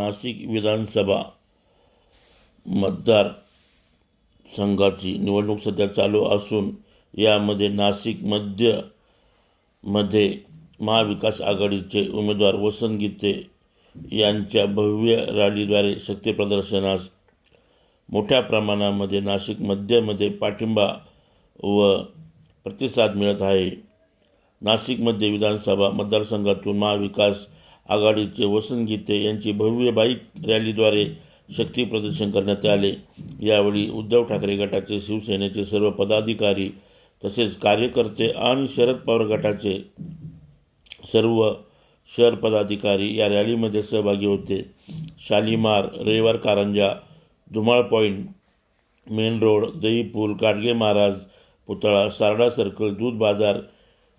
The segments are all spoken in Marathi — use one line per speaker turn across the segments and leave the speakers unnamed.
नाशिक विधानसभा मतदार संघाची निवडणूक सध्या चालू असून यामध्ये नाशिक मध्यमध्ये महाविकास आघाडीचे उमेदवार वसंत गीते यांच्या भव्य रॅलीद्वारे शक्तीप्रदर्शनास मोठ्या प्रमाणामध्ये नाशिक मध्यमध्ये पाठिंबा व प्रतिसाद मिळत आहे. नाशिकमध्ये विधानसभा मतदारसंघातून महाविकास आघाडीचे वसंत गीते यांची भव्य बाईक रॅलीद्वारे शक्ती प्रदर्शन करण्यात आले. यावेळी उद्धव ठाकरे गटाचे शिवसेनेचे सर्व पदाधिकारी तसेच कार्यकर्ते आणि शरद पवार गटाचे सर्व शहर पदाधिकारी या रॅलीमध्ये सहभागी होते. Shalimar Ravivar Karanja Dhumal point main road Dahipul Gadge Maharaj पुतळा सारडा सर्कल दूध बाजार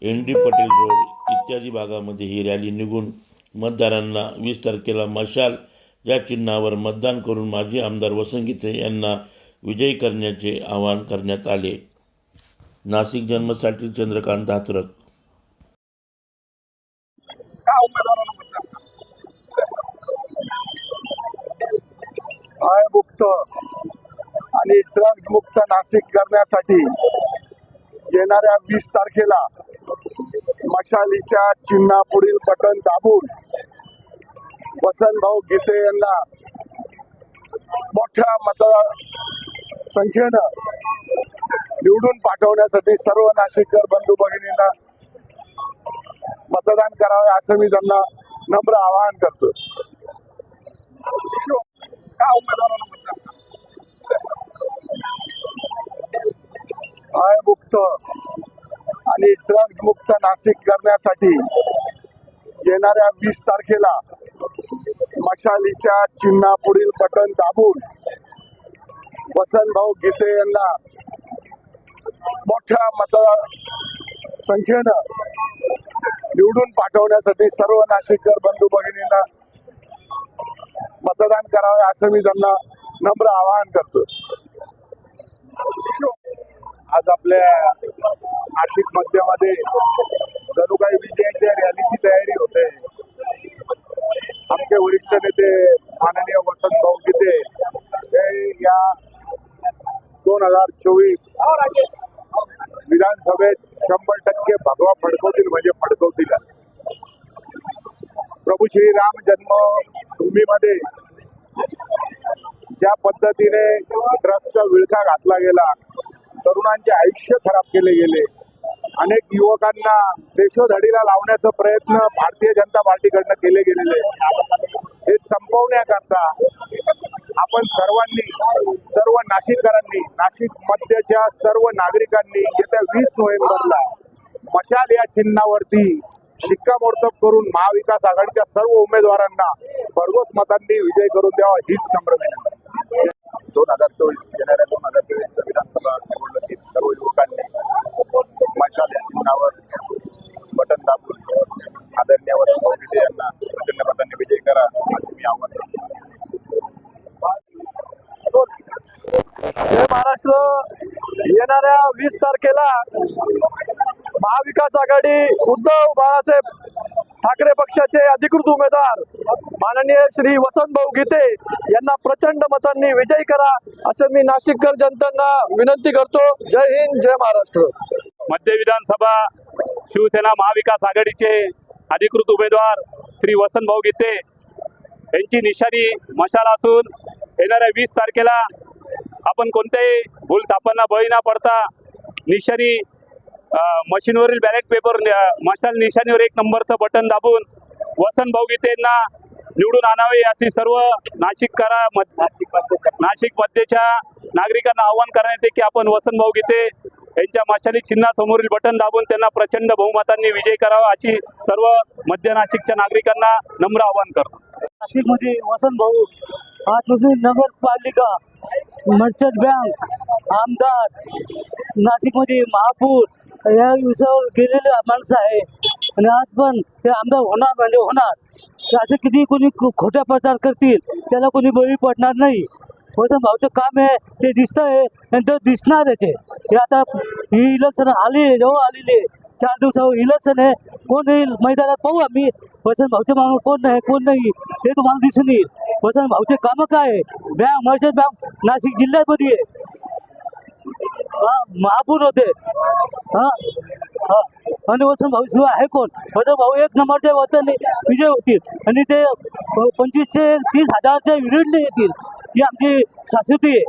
एन डी पटेल रोड इत्यादी भागामध्ये ही रॅली निघून मतदारांना वीस तारखेला मशाल या चिन्हावर मतदान करून माजी आमदार वसंत गीते यांना विजयी करण्याचे आवाहन करण्यात आले. नाशिक जन्मसाठी चंद्रकांत धात्रक
मुक्त आणि ड्रग्ज मुक्त नाशिक करण्यासाठी येणाऱ्या वीस तारखेला मशालीच्या चिन्हापुढील बटन दाबून वसंतभाऊ गीते यांना मोठ्या मत संख्येनं निवडून पाठवण्यासाठी सर्व नाशिककर बंधू भगिनींना मतदान करावे असं मी त्यांना नम्र आवाहन करतो
का
आणि ड्रग्ज मुक्त नाशिक करण्यासाठी येणाऱ्या वीस तारखेला मशालीच्या चिन्हापुढील बटन दाबून वसंतभाऊ गीते यांना मोठ्या मत संख्येनं निवडून पाठवण्यासाठी सर्व नाशिककर बंधू भगिनींना मतदान करावे असं मी त्यांना नम्र आवाहन करतो आज आपल्या नाशिक मध्यमध्ये जणू काही विजयाच्या रॅलीची तयारी होते. आमचे वरिष्ठ नेते माननीय वसंत भाऊ गीते हे या दोन हजार चोवीस विधानसभेत शंभर टक्के भगवा फडकवतील म्हणजे फडकवतीलच. प्रभू श्रीराम जन्मभूमीमध्ये ज्या पद्धतीने ड्रग्सचा विळखा घातला गेला तरुणांचे आयुष्य खराब केले गेले. अनेक युवकांना देशोधडीला लावण्याचा प्रयत्न भारतीय जनता पार्टीकडनं केले गेलेले. हे संपवण्याकरता आपण सर्वांनी सर्व नाशिककरांनी नाशिक मध्यच्या सर्व नागरिकांनी येत्या वीस नोव्हेंबरला मशाल या चिन्हावरती शिक्कामोर्तब करून महाविकास आघाडीच्या सर्व उमेदवारांना भरघोस मतांनी विजय करून द्यावा हीच नम्र विनंती. दोन हजार चोवीस येणाऱ्या दोन हजार चोवीस विधानसभा निवडणुकीत सर्व युवकांनी मशाल या चिन्हावर बटन दाबून आदरणीय वसंत भाऊ यांना प्रचंड मतांनी विजयी करा असे मी आव्हान करतो
जय महाराष्ट्र येणाऱ्या वीस तारखेला महाविकास आघाडी उद्धव बाळासाहेब ठाकरे पक्षाचे अधिकृत उमेदवार माननीय श्री वसंतभाऊ गीते यांना प्रचंड मतांनी विजयी करा असं मी नाशिककर जनतांना विनंती करतो. जय हिंद जय महाराष्ट्र.
मध्य विधानसभा शिवसेना महाविकास आघाडीचे अधिकृत उमेदवार श्री वसंतभाऊ गीते यांची निशाणी मशाल असून येणाऱ्या वीस तारखेला आपण कोणत्याही भूल तापांना बळी न पडता निशाणी मशीनवरील बॅलेट पेपर मशाल निशाणीवर एक नंबरचं बटन दाबून वसंत भाऊ निवडून आणावे अशी सर्व नाशिककरा नाशिक नाशिक मध्यच्या नागरिकांना आवाहन करण्यात येते की आपण वसंत भाऊ गीते यांच्या मशाली चिन्हासमोरील बटन दाबून त्यांना प्रचंड बहुमतांनी विजय करावा अशी सर्व मध्य नाशिकच्या नागरिकांना नम्र आवाहन करतो.
नाशिकमध्ये वसंत भाऊ आजपासून नगरपालिका मर्चंट बँक आमदार नाशिकमध्ये महापूर या विषयावर गेलेले माणसं आहे. आणि आज पण ते आमदार होणार म्हणजे होणार. असे किती कोणी खोट्या खोटा प्रचार करतील त्याला कोणी बळी पडणार नाही. वसन भाऊचं काम आहे ते दिसत आहे आणि ते दिसणारच आहे. हे आता ही इलेक्शन आली जवळ आलेली आहे. चार दिवसावर इलेक्शन आहे. कोण येईल? मैदानात पाहू आम्ही. वसन भाऊचे माणूस कोण नाही कोण नाही ते तुम्हाला दिसून येईल. वसन भाऊचे कामं काय आहे? बँक मर्चंट बँक नाशिक जिल्ह्यामध्ये आहे. महापूर होते. हा हा. आणि वसंत भाऊ शिवाय आहे कोण? वसंत भाऊ एक नंबरचे वतन विजय होतील. आणि ते पंचवीसशे तीस हजारच्या युनिटने येतील. ही आमची शाश्वती आहे.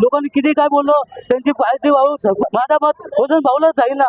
लोकांनी किती काय बोललो त्यांची पाहिजे भाऊ माझा मत वसंत भाऊलाच जाईल ना